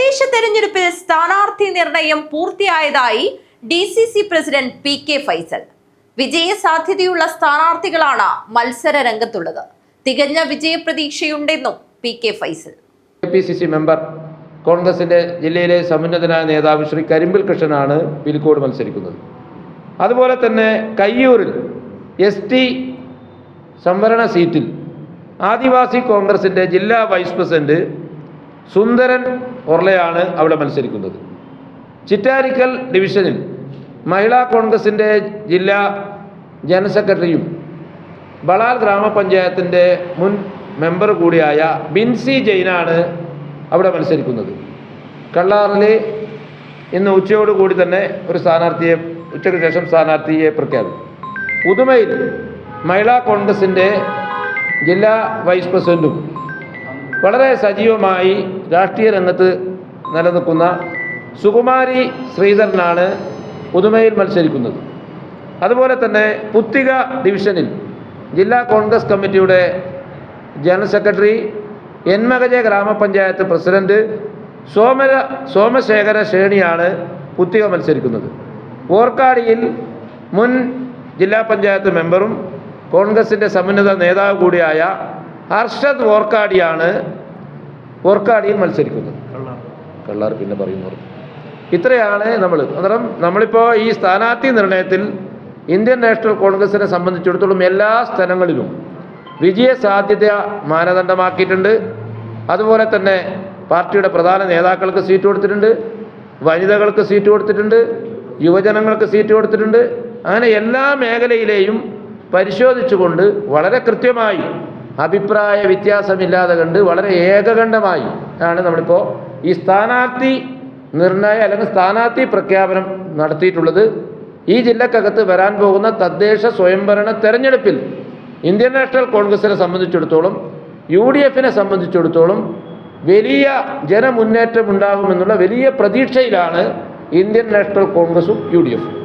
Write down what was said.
തദ്ദേശ തെരഞ്ഞെടുപ്പിൽ സ്ഥാനാർത്ഥി നിർണയം പൂർത്തിയായതായി D C C president P K Faisal. വിജയ സാധ്യതയുള്ള സ്ഥാനാർത്ഥികളാണ് മത്സര രംഗത്തുള്ളത്. തികഞ്ഞ വിജയപ്രതീക്ഷയുണ്ടെന്നും P K Faisal. P C C member കോൺഗ്രസിന്റെ ജില്ലയിലെ സമുന്നതനായ നേതാവ് ശ്രീ കരിമ്പിൽ കൃഷ്ണനാണ് പിലിക്കോട് മത്സരിക്കുന്നത്. അതുപോലെ തന്നെ കയ്യൂരിൽ എസ് ടി സംവരണ സീറ്റിൽ ആദിവാസി കോൺഗ്രസിന്റെ ജില്ലാ വൈസ് പ്രസിഡന്റ് സുന്ദരൻ ഒർലയാണ് അവിടെ മത്സരിക്കുന്നത്. ചിറ്റാരിക്കൽ ഡിവിഷനിൽ മഹിളാ കോൺഗ്രസിന്റെ ജില്ലാ ജനറൽ സെക്രട്ടറിയും ബളാൽ ഗ്രാമപഞ്ചായത്തിന്റെ മുൻ മെമ്പർ കൂടിയായ ബിൻസി ജെയിനാണ് അവിടെ മത്സരിക്കുന്നത്. കള്ളാറിൽ ഇന്ന് ഉച്ചയോടുകൂടി തന്നെ ഒരു സ്ഥാനാർത്ഥിയെ ഉച്ചയ്ക്ക് ശേഷം സ്ഥാനാർത്ഥിയെ പ്രഖ്യാപിക്കും. പുതുമയിൽ മഹിളാ കോൺഗ്രസിന്റെ ജില്ലാ വൈസ് പ്രസിഡന്റും വളരെ സജീവമായി രാഷ്ട്രീയ രംഗത്ത് നിലനിൽക്കുന്ന സുകുമാരി ശ്രീധരനാണ് പുതുമയിൽ മത്സരിക്കുന്നത്. അതുപോലെ തന്നെ പുത്തിക ഡിവിഷനിൽ ജില്ലാ കോൺഗ്രസ് കമ്മിറ്റിയുടെ ജനറൽ സെക്രട്ടറി എന്മകജ ഗ്രാമപഞ്ചായത്ത് പ്രസിഡന്റ് സോമര സോമശേഖര ശ്രേണിയാണ് പുത്തിക മത്സരിക്കുന്നത്. ഓർക്കാടിയിൽ മുൻ ജില്ലാ പഞ്ചായത്ത് മെമ്പറും കോൺഗ്രസിന്റെ സമുന്നത നേതാവ് കൂടിയായ ഹർഷദ് ഓർക്കാടിയാണ് ഓർക്കാടിയിൽ മത്സരിക്കുന്നു. കള്ളാർ. പിന്നെ പറയുന്നു ഇത്രയാണ് നമ്മൾ അന്നേരം നമ്മളിപ്പോൾ ഈ സ്ഥാനാർത്ഥി നിർണയത്തിൽ ഇന്ത്യൻ നാഷണൽ കോൺഗ്രസിനെ സംബന്ധിച്ചിടത്തോളം എല്ലാ സ്ഥലങ്ങളിലും വിജയ സാധ്യത മാനദണ്ഡമാക്കിയിട്ടുണ്ട്. അതുപോലെ തന്നെ പാർട്ടിയുടെ പ്രധാന നേതാക്കൾക്ക് സീറ്റ് കൊടുത്തിട്ടുണ്ട്. വനിതകൾക്ക് സീറ്റ് കൊടുത്തിട്ടുണ്ട്. യുവജനങ്ങൾക്ക് സീറ്റ് കൊടുത്തിട്ടുണ്ട്. അങ്ങനെ എല്ലാ മേഖലയിലെയും പരിശോധിച്ചുകൊണ്ട് വളരെ കൃത്യമായി അഭിപ്രായ വ്യത്യാസമില്ലാതെ കണ്ട് വളരെ ഏകകണ്ഠമായി ആണ് നമ്മളിപ്പോൾ ഈ സ്ഥാനാർത്ഥി നിർണയ അല്ലെങ്കിൽ സ്ഥാനാർത്ഥി പ്രഖ്യാപനം നടത്തിയിട്ടുള്ളത്. ഈ ജില്ലക്കകത്ത് വരാൻ പോകുന്ന തദ്ദേശ സ്വയംഭരണ തെരഞ്ഞെടുപ്പിൽ ഇന്ത്യൻ നാഷണൽ കോൺഗ്രസിനെ സംബന്ധിച്ചിടത്തോളം യു ഡി എഫിനെ സംബന്ധിച്ചിടത്തോളം വലിയ ജനമുന്നേറ്റം ഉണ്ടാകുമെന്നുള്ള വലിയ പ്രതീക്ഷയിലാണ് ഇന്ത്യൻ നാഷണൽ കോൺഗ്രസും യു ഡി എഫും